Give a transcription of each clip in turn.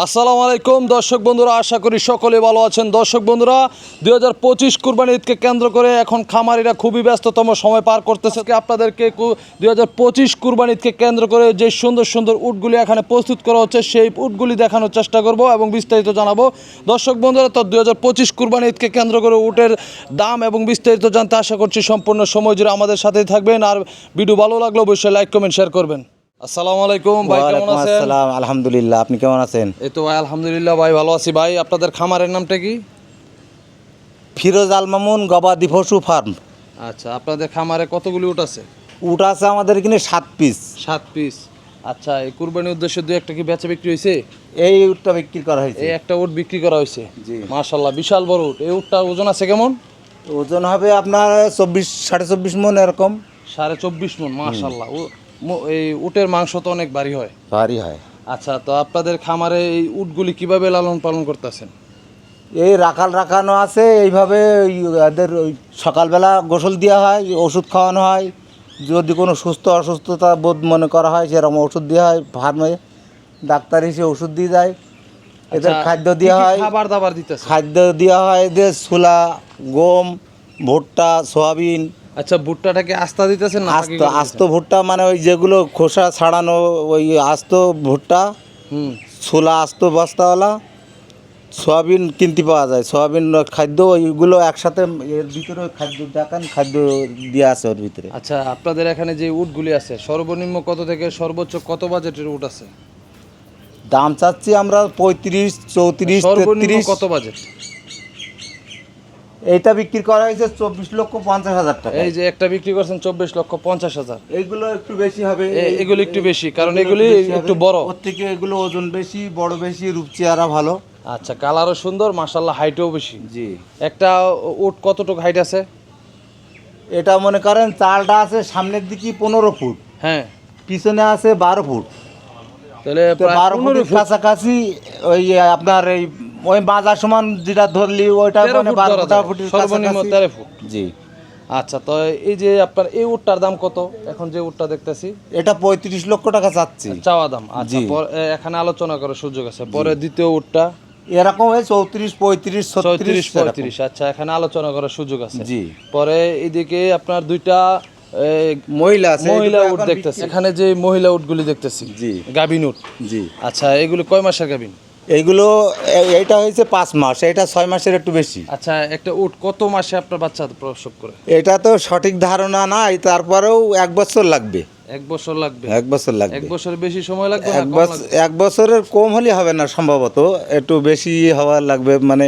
আসসালামু আলাইকুম, দর্শক বন্ধুরা, আশা করি সকলে ভালো আছেন। দর্শক বন্ধুরা, দুই হাজার পঁচিশ কুরবানি ঈদকে কেন্দ্র করে এখন খামারিরা খুবই ব্যস্ততম সময় পার করতেছে। আপনাদেরকে দুই হাজার পঁচিশ কুরবানি ঈদকে কেন্দ্র করে যে সুন্দর সুন্দর উটগুলি এখানে প্রস্তুত করা হচ্ছে, সেই উটগুলি দেখানোর চেষ্টা করব এবং বিস্তারিত জানাব। দর্শক বন্ধুরা, তো দুই হাজার পঁচিশ কুরবানি ঈদকে কেন্দ্র করে উটের দাম এবং বিস্তারিত জানতে আশা করছি সম্পূর্ণ সময় জুড়ে আমাদের সাথেই থাকবেন। আর ভিডিও ভালো লাগলে অবশ্যই লাইক, কমেন্ট শেয়ার করবেন। আসসালামু আলাইকুম ভাই কেমন আছেন? আসসালাম আলহামদুলিল্লাহ আপনি কেমন আছেন? এই তো ভাই আলহামদুলিল্লাহ ভাই ভালো আছি। ভাই আপনাদের খামারের নামটা কি? ফিরোজ আল মামুন গবাদি পশু ফার্ম। আচ্ছা আপনাদের খামারে কতগুলি উট আছে? উট আছে আমাদের এখানে সাত পিস। সাত পিস। আচ্ছা এই কুরবানির উদ্দেশ্যে দুই একটা কি বেচা বিক্রি হয়েছে? এই উটটা বিক্রি করা হয়েছে। এই একটা উট বিক্রি করা হয়েছে? জি। মাশাল্লাহ বিশাল বড় উট। এই উটটার ওজন আছে কেমন? ওজন হবে আপনার চব্বিশ সাড়ে চব্বিশ মন এরকম। সাড়ে চব্বিশ মন মাশাল্লাহ এই উটের মাংস তো অনেক ভারী হয়। ভারী হয়। আচ্ছা তো আপনাদের খামারে এই উটগুলি কীভাবে লালন পালন করতেছেন? এই রাখাল রাখানো আছে এইভাবে এদের ওই সকালবেলা গোসল দেওয়া হয় ওষুধ খাওয়ানো হয়। যদি কোনো সুস্থ অসুস্থতা বোধ মনে করা হয় সেরকম ওষুধ দেওয়া হয়। ফার্মে ডাক্তার এসে ওষুধ দিয়ে যায়। এদের আচ্ছা, খাদ্য কি কি দেওয়া হয়। খাবার দাবার দিতেছে খাদ্য দেওয়া হয় এদের ছোলা গম ভুট্টা সয়াবিন আচ্ছা ভুট্টাটাকে আস্থা দিতেছেন না আস্ত আস্ত ভুট্টা মানে ওই যেগুলো খোসা ছাড়ানো ওই আস্ত ভুট্টা হুম। ছোলা আস্ত বস্তাওয়ালা সয়াবিন কিনতে পাওয়া যায়। সয়াবিন খাদ্য ওইগুলো একসাথে এর ভিতরে খাদ্য দেখান খাদ্য দেওয়া আছে ওর ভিতরে। আচ্ছা আপনাদের এখানে যে উটগুলি আছে সর্বনিম্ন কত থেকে সর্বোচ্চ কত বাজেটের উট আছে? দাম চাচ্ছি আমরা পঁয়ত্রিশ চৌত্রিশ সর্বনিম্ন কত বাজেট? এইটা বিক্রি করা হয়েছে চব্বিশ লক্ষ পঞ্চাশ হাজার টাকা এই যে একটা বিক্রি করছেন চব্বিশ লক্ষ পঞ্চাশ হাজার। এইগুলো একটু বেশি হবে। এগুলো একটু বেশি, কারণ এগুলি একটু বড়। ওর থেকে এগুলো ওজন বেশি বড় বেশি রূপ চেহারা ভালো। আচ্ছা কালারও সুন্দর মাসাল্লাহ হাইটও বেশি। জি। একটা উট কতটুকু হাইট আছে? এটা মনে করেন চালটা আছে সামনের দিকে পনেরো ফুট। হ্যাঁ। পিছনে আছে বারো ফুট। তাহলে বারো ফুট, কাছাকাছি ওই আপনার এই ওই বাজার সমান যেটা ধরলি ওইটা 13 মানে বারো ফুটা সর্বনিম্ন। তেরো ফুট। জি। আচ্ছা তো এই যে আপনার এই উটটার দাম কত? এখন যে উটটা দেখতেছি। এটা পঁয়ত্রিশ লক্ষ টাকা চাচ্ছি। চাওয়া দাম। আচ্ছা এখানে আলোচনা করার সুযোগ আছে। পরে দ্বিতীয় উটটা। এরকম হয় চৌত্রিশ পঁয়ত্রিশ ছত্রিশ পঁয়ত্রিশ। আচ্ছা এখানে আলোচনা করার সুযোগ আছে। জি। পরে এদিকে আপনার দুইটা মহিলা আছে মহিলা উট দেখতেছি। এখানে যে মহিলা উটগুলি দেখতেছি। জি। গাবিন উট। জি। আচ্ছা এগুলো কয় মাসের গাবিন এইগুলো এইটা হয়েছে পাঁচ মাস এটা ছয় মাসের একটু বেশি। আচ্ছা একটা উট কত মাসে আপনার বাচ্চা প্রসব করে? এটা তো সঠিক ধারণা নাই তারপরেও এক বছর লাগবে। এক বছর লাগবে? এক বছর লাগবে। এক বছর বেশি সময় লাগবে এক বছর এক বছরের কম হলে হবে না সম্ভবত। একটু বেশি হওয়া লাগবে মানে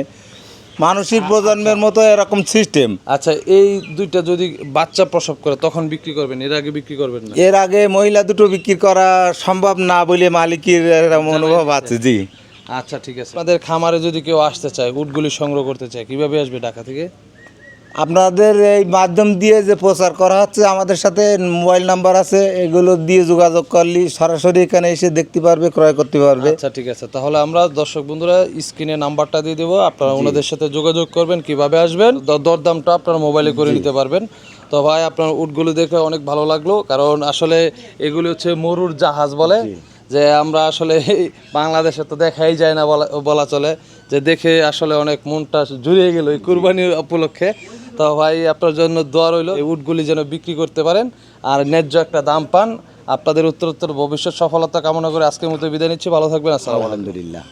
মানুষের প্রজন্মের মতো এরকম সিস্টেম আচ্ছা এই দুইটা যদি বাচ্চা প্রসব করে তখন বিক্রি করবেন এর আগে বিক্রি করবেন না? এর আগে মহিলা দুটো বিক্রি করা সম্ভব না বলে মালিকের অনুভব আছে জি। আচ্ছা ঠিক আছে। আপনাদের খামারে যদি কেউ আসতে চায় উটগুলি সংগ্রহ করতে চায় কীভাবে আসবে ঢাকা থেকে? আপনাদের এই মাধ্যম দিয়ে যে প্রচার করা হচ্ছে আমাদের সাথে মোবাইল নাম্বার আছে এগুলো দিয়ে যোগাযোগ করলে সরাসরি এখানে এসে দেখতে পারবে ক্রয় করতে পারবে। আচ্ছা ঠিক আছে। তাহলে আমরা দর্শক বন্ধুরা স্ক্রিনে নাম্বারটা দিয়ে দেবো আপনারা ওনাদের সাথে যোগাযোগ করবেন কীভাবে আসবেন দরদামটা আপনারা মোবাইলে করে নিতে পারবেন। তো ভাই আপনার উটগুলো দেখে অনেক ভালো লাগল কারণ আসলে এগুলি হচ্ছে মরুর জাহাজ বলে। যে আমরা আসলে বাংলাদেশে তো দেখাই যায় না বলা বলা চলে, যে দেখে আসলে অনেক মনটা জুড়িয়ে গেল এই কুরবানি উপলক্ষে। তো ভাই, আপনার জন্য দোয়া রইল, এই উটগুলি যেন বিক্রি করতে পারেন আর ন্যায্য একটা দাম পান। আপনাদের উত্তরোত্তর ভবিষ্যৎ সফলতা কামনা করে আজকের মতো বিদায় নিচ্ছি। ভালো থাকবেন, আসসালামু আলহামদুলিল্লাহ।